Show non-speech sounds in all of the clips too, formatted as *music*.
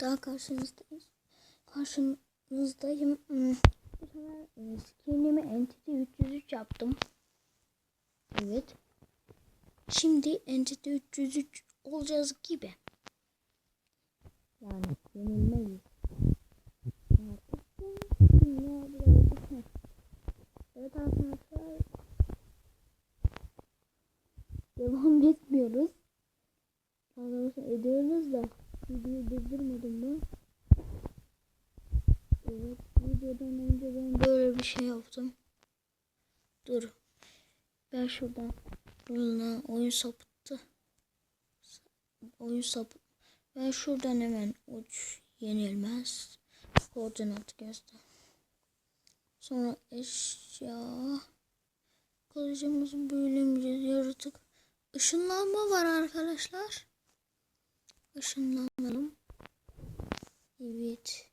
daha karşınızdayız. Karşınızdayım. Hmm. Bu sefer e, skinimi Entity 303 yaptım. Evet. Şimdi Entity 303 olacağız gibi. Yani yenilmeyiz. Evet arkadaşlar. Devam etmiyoruz. Daha doğrusu ediyoruz videoyu durdurmadım ben. Evet videodan önce ben böyle bir şey yaptım. Dur. Ben şuradan Bununla oyun sapıttı. Oyun sapıt. Ben şuradan hemen uç yenilmez. Koordinat göster. Sonra eşya. Kılıcımız büyülemeyeceğiz. Yaratık. Işınlanma var arkadaşlar. Işınlanalım. Evet.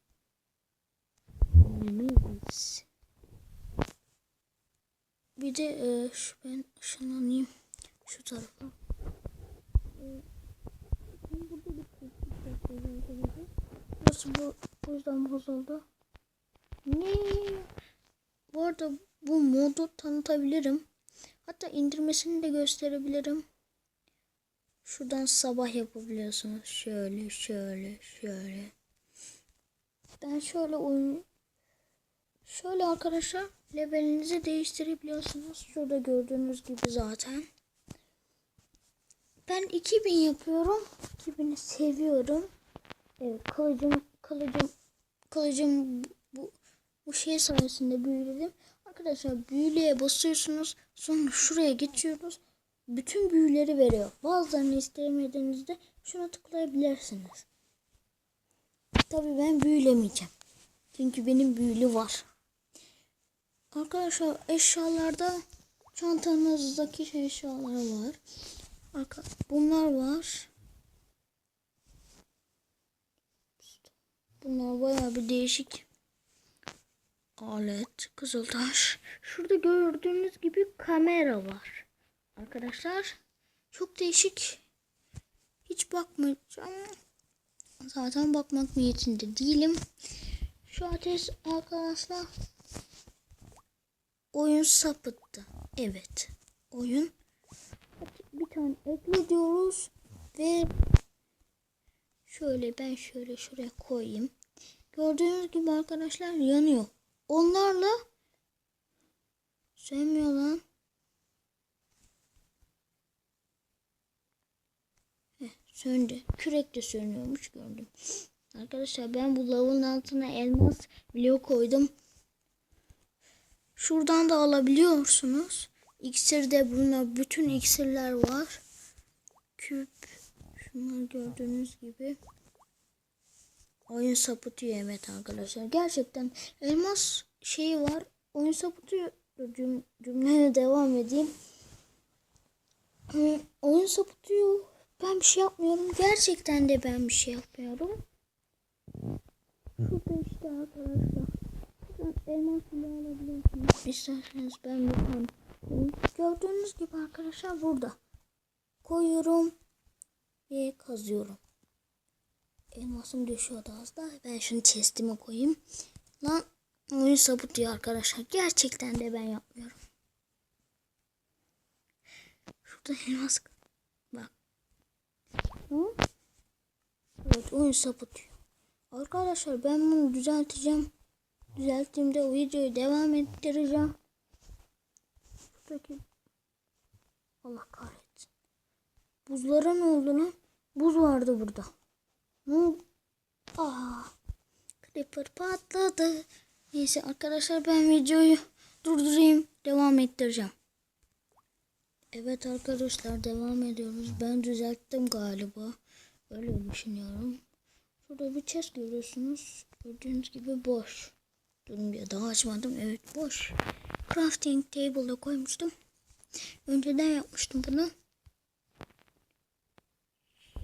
Yemeyiz. Bir de e, şu ben ışınlanayım şu tarafa. Burası bu, bu yüzden bozuldu. Ne? Bu arada bu modu tanıtabilirim. Hatta indirmesini de gösterebilirim. Şuradan sabah yapabiliyorsunuz. Şöyle şöyle şöyle. Ben şöyle oyun Şöyle arkadaşlar levelinizi değiştirebiliyorsunuz. Şurada gördüğünüz gibi zaten. Ben 2000 yapıyorum. 2000'i seviyorum. Evet kılıcım kılıcım kılıcım bu, bu şey sayesinde büyüledim. Arkadaşlar büyüleye basıyorsunuz. Sonra şuraya geçiyoruz. Bütün büyüleri veriyor. Bazılarını istemediğinizde şuna tıklayabilirsiniz. Tabii ben büyülemeyeceğim. Çünkü benim büyülü var. Arkadaşlar eşyalarda çantanızdaki eşyalar var. Bunlar var. Bunlar bayağı bir değişik alet. Kızıltaş. Şurada gördüğünüz gibi kamera var. Arkadaşlar çok değişik. Hiç bakmayacağım. Zaten bakmak niyetinde değilim. Şu ateş arkadaşlar oyun sapıttı. Evet. Oyun bir tane ekle diyoruz ve şöyle ben şöyle şuraya koyayım. Gördüğünüz gibi arkadaşlar yanıyor. Onlarla sönmüyor lan. Söndü. Kürek de sönüyormuş gördüm. Arkadaşlar ben bu lavın altına elmas bloğu koydum. Şuradan da alabiliyorsunuz. İksirde bunlar bütün iksirler var. Küp. Şunlar gördüğünüz gibi. Oyun sapıtıyor evet arkadaşlar. Gerçekten elmas şeyi var. Oyun sapıtıyor. Cüm cümleye devam edeyim. oyun sapıtıyor. Ben bir şey yapmıyorum. Gerçekten de ben bir şey yapmıyorum. Şurada işte arkadaşlar. Elmas bile alabilirsiniz. İsterseniz ben bakalım. Gördüğünüz gibi arkadaşlar burada. Koyuyorum. Ve kazıyorum. Elmasım düşüyordu az da. Ben şunu chestime koyayım. Lan oyun sapıtıyor arkadaşlar. Gerçekten de ben yapmıyorum. Şurada elmas. Hı? Evet oyun sapıtıyor. Arkadaşlar ben bunu düzelteceğim. Düzelttiğimde o videoyu devam ettireceğim. Şuradaki Allah kahretsin. Buzlara ne oldu lan? Buz vardı burada. Ne oldu? Aa, Creeper patladı. Neyse arkadaşlar ben videoyu durdurayım. Devam ettireceğim. Evet arkadaşlar devam ediyoruz. Ben düzelttim galiba. Öyle düşünüyorum. Şurada bir chest görüyorsunuz. Gördüğünüz gibi boş. Durun bir daha açmadım. Evet boş. Crafting table'a koymuştum. Önceden yapmıştım bunu.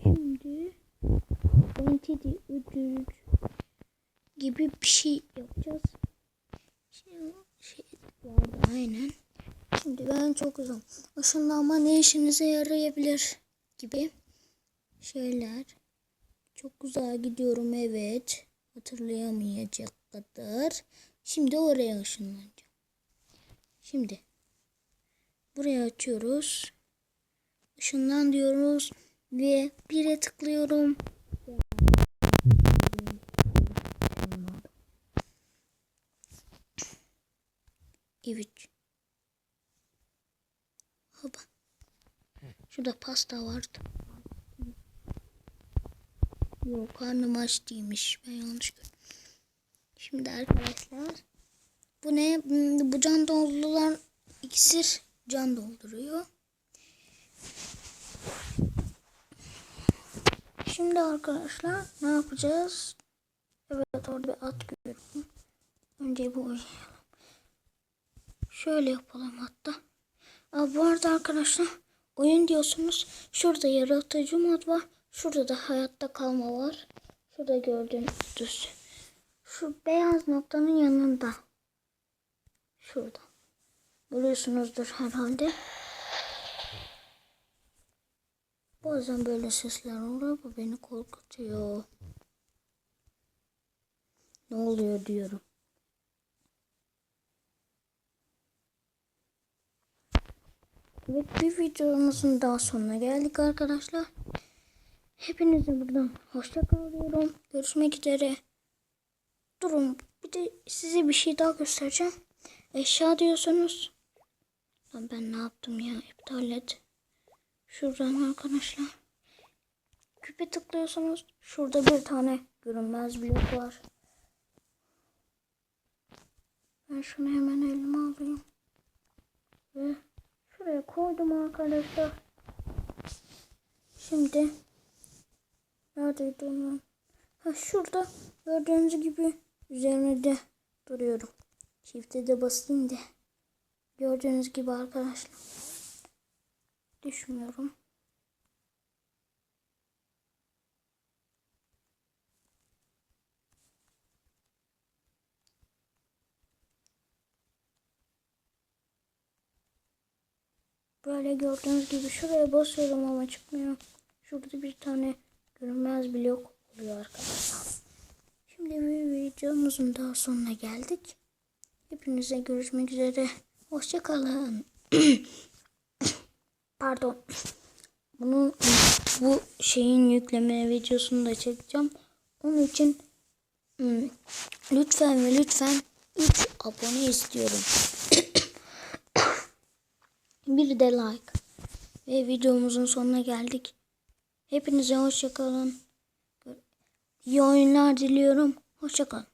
Şimdi Entity 300 gibi bir şey yapacağız. Şey, şey vardı aynen. Şimdi ben çok uzun. Işınlanma ne işinize yarayabilir gibi şeyler Çok güzel gidiyorum evet. Hatırlayamayacak kadar. Şimdi oraya ışınlanacağım. Şimdi buraya açıyoruz. Işınlan diyoruz ve bire tıklıyorum. Evet. Şurada pasta vardı. Yok karnım aç değilmiş. Ben yanlış gördüm. Şimdi arkadaşlar. Bu ne? Hmm, Bu can doldurulan iksir can dolduruyor. Şimdi arkadaşlar ne yapacağız? Evet orada bir at görüyorum. Önce bu oynayalım. Şöyle yapalım hatta. Aa, bu arada arkadaşlar oyun diyorsunuz. Şurada yaratıcı mod var. Şurada da hayatta kalma var. Şurada gördüğünüz şu beyaz noktanın yanında. Şurada. Görüyorsunuzdur herhalde. Bazen böyle sesler oluyor. Bu beni korkutuyor. Ne oluyor diyorum. Evet bir videomuzun daha sonuna geldik arkadaşlar. Hepinize buradan hoşça kalıyorum. Görüşmek üzere. Durun bir de size bir şey daha göstereceğim. Eşya diyorsunuz. Lan ben ne yaptım ya iptal et. Şuradan arkadaşlar. Küpe tıklıyorsunuz. Şurada bir tane görünmez blok var. Ben şunu hemen elime alayım. Ve şuraya koydum arkadaşlar. Şimdi neredeydi onlar? Ha şurada gördüğünüz gibi üzerine de duruyorum. Çifte de basayım da. Gördüğünüz gibi arkadaşlar. Düşmüyorum. Böyle gördüğünüz gibi şuraya basıyorum ama çıkmıyor. Şurada bir tane görünmez blok oluyor arkadaşlar. Şimdi bir videomuzun daha sonuna geldik. Hepinize görüşmek üzere. Hoşçakalın. *coughs* Pardon. Bunu bu şeyin yükleme videosunu da çekeceğim. Onun için hmm, lütfen ve lütfen 3 abone istiyorum. Bir de like. Ve videomuzun sonuna geldik. Hepinize hoşçakalın. İyi oyunlar diliyorum. Hoşçakalın.